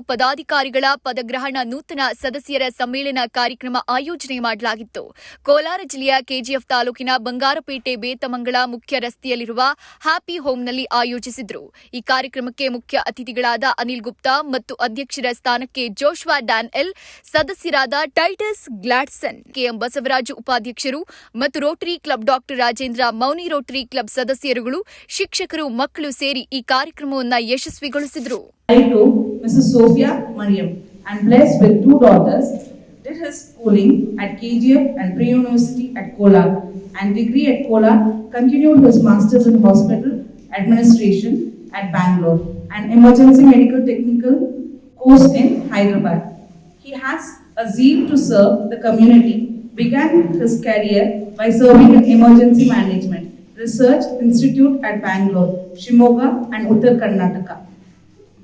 ಪದಾಧಿಕಾರಿಗಳ ಪದಗ್ರಹಣ ನೂತನ ಸದಸ್ಯರ ಸಮ್ಮೇಳನ ಕಾರ್ಯಕ್ರಮ ಆಯೋಜನೆ ಮಾಡಲಾಗಿತ್ತು. ಕೋಲಾರ ಜಿಲ್ಲೆಯ ಕೆಜಿಎಫ್ ತಾಲೂಕಿನ ಬಂಗಾರಪೇಟೆ ಬೇತಮಂಗಳ ಮುಖ್ಯ ರಸ್ತೆಯಲ್ಲಿರುವ ಹ್ಯಾಪಿ ಹೋಮ್ನಲ್ಲಿ ಆಯೋಜಿಸಿದ್ರು. ಈ ಕಾರ್ಯಕ್ರಮಕ್ಕೆ ಮುಖ್ಯ ಅತಿಥಿಗಳಾದ ಅನಿಲ್ ಗುಪ್ತಾ ಮತ್ತು ಅಧ್ಯಕ್ಷರ ಸ್ಥಾನಕ್ಕೆ ಜೋಶ್ವಾ ಡ್ಯಾನ್ ಎಲ್, ಸದಸ್ಯರಾದ Titus Gladson, K M Basavaraju ಉಪಾಧ್ಯಕ್ಷರು ಮತ್ತು rotary club doctor Rajendra Mouni rotary club ಸದಸ್ಯರುಗಳು, ಶಿಕ್ಷಕರು, ಮಕ್ಕಳು ಸೇರಿ ಈ ಕಾರ್ಯಕ್ರಮವನ್ನು ಯಶಸ್ವಿಗೊಳಿಸಿದ್ರು. To Mrs. Sophia Mariam and blessed with two daughters, did his schooling at KGF and pre-university at Kolar and degree at Kolar, continued his masters in hospital administration at Bangalore and emergency medical technical course in Hyderabad. He has a zeal to serve the community, began his career by serving in emergency management, research institute at Bangalore, Shimoga and Uttar Karnataka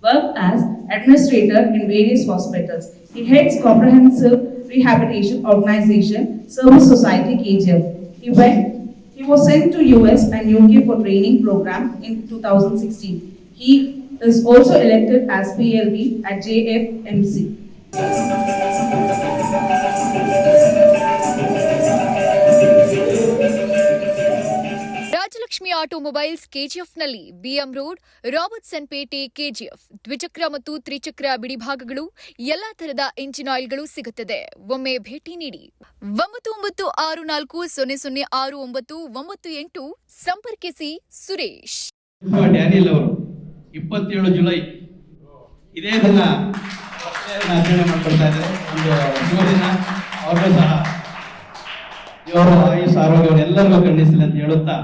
worked as administrator in various hospitals. He heads Comprehensive Rehabilitation Organization, Service Society KGF. He went, he was sent to US and UK for training program in 2016. He is also elected as PLB at JFMC. Automobiles ಕೆಜಿಎಫ್ನಲ್ಲಿ B M road Robertson Pete, KGF. ದ್ವಿಚಕ್ರ ಮತ್ತು ತ್ರಿಚಕ್ರ ಬಿಡಿಭಾಗಗಳು, ಎಲ್ಲಾ ತರದ engine ಆಯಿಲ್ಗಳು ಸಿಗುತ್ತದೆ. ಒಮ್ಮೆ ಭೇಟಿ ನೀಡಿ. ಒಂಬತ್ತು ಒಂಬತ್ತು ಆರು ನಾಲ್ಕು ಸೊನ್ನೆ ಸೊನ್ನೆ ಆರು ಒಂಬತ್ತು ಒಂಬತ್ತು ಎಂಟು ಸಂಪರ್ಕಿಸಿ ಸುರೇಶ್. ಡ್ಯಾನಿಯಲ್ ಅವರು, ಇಪ್ಪತ್ತೇಳು ಜುಲೈ, ಇದೇ ದಿನ ಆಚರಣೆ ಮಾಡ್ಕೊಳ್ತಾ ಇದ್ದಾರೆ. ಸಹ. ಆಯುಷ್, ಆರೋಗ್ಯವನ್ನು ಎಲ್ಲರಿಗೂ ಖಂಡಿಸಲಿ ಅಂತ ಹೇಳುತ್ತಾ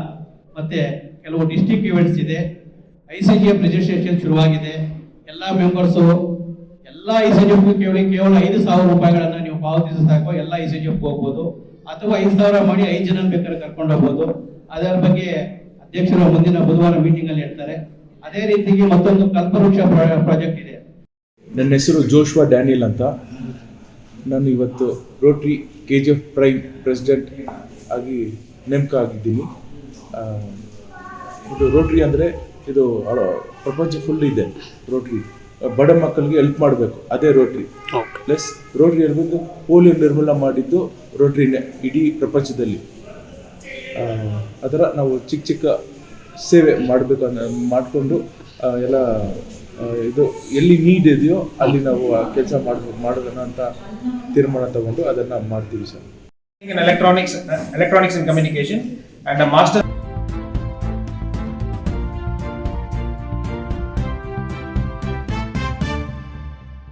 ಮತ್ತೆ ಕೆಲವು ಡಿಸ್ಟಿಕ್ ಇವೆಂಟ್ಸ್ ಇದೆ I C G F registration ಶುರುವಾಗಿದೆ, ಎಲ್ಲ ಮೆಂಬರ್ಸು ಎಲ್ಲ ಐ ಸಿ ಜಿ ಎಫ್ ಕೇವಲ ಕೇವಲ ಐದು ಸಾವಿರ ರೂಪಾಯಿಗಳನ್ನು ನೀವು ಪಾವತಿಸಿ ಸಾಕು, ಎಲ್ಲ ಐ ಸಿ ಜಿ ಎಫ್ ಹೋಗ್ಬೋದು. ಅಥವಾ ಐದು ಸಾವಿರ ಮಾಡಿ ಐದು ಜನ ಬೇಕಾದ್ರೆ ಕರ್ಕೊಂಡು ಹೋಗ್ಬೋದು. ಅದರ ಬಗ್ಗೆ ಅಧ್ಯಕ್ಷರು ಮುಂದಿನ ಬುಧವಾರ ಮೀಟಿಂಗ್ ಅಲ್ಲಿ ಹೇಳ್ತಾರೆ. ಅದೇ ರೀತಿಗೆ ಮತ್ತೊಂದು ಕಲ್ಪವೃಕ್ಷ ಪ್ರಾಜೆಕ್ಟ್ ಇದೆ. ನನ್ನ ಹೆಸರು ಜೋಶ್ವಾ ಡ್ಯಾನಿಯಲ್ ಅಂತ. ನಾನು ಇವತ್ತು rotary K G F prime president ಆಗಿ ನೇಮಕ ಆಗಿದ್ದೀನಿ. ಇದು ರೋಟ್ರಿ ಅಂದರೆ ಇದು ಪ್ರಪಂಚ ಫುಲ್ ಇದೆ ರೋಟ್ರಿ ಬಡ ಮಕ್ಕಳಿಗೆ ಹೆಲ್ಪ್ ಮಾಡಬೇಕು ಅದೇ ರೋಟ್ರಿ ಪ್ಲಸ್ ರೋಟ್ರಿ ಬಂದು ಪೋಲಿಯೋ ನಿರ್ಮೂಲ ಮಾಡಿದ್ದು ರೋಟ್ರಿನೇ ಇಡೀ ಪ್ರಪಂಚದಲ್ಲಿ. ಅದರ ನಾವು ಚಿಕ್ಕ ಚಿಕ್ಕ ಸೇವೆ ಮಾಡಬೇಕು ಅನ್ನ ಮಾಡಿಕೊಂಡು ಎಲ್ಲ ಇದು ಎಲ್ಲಿ ನೀಡ್ ಇದೆಯೋ ಅಲ್ಲಿ ನಾವು ಆ ಕೆಲಸ ಮಾಡಬೇಕು ಮಾಡೋದನ್ನ ಅಂತ ತೀರ್ಮಾನ ತಗೊಂಡು ಅದನ್ನು ಮಾಡ್ತೀವಿ ಸರ್. ಈಗ electronics electronics and communication, and a master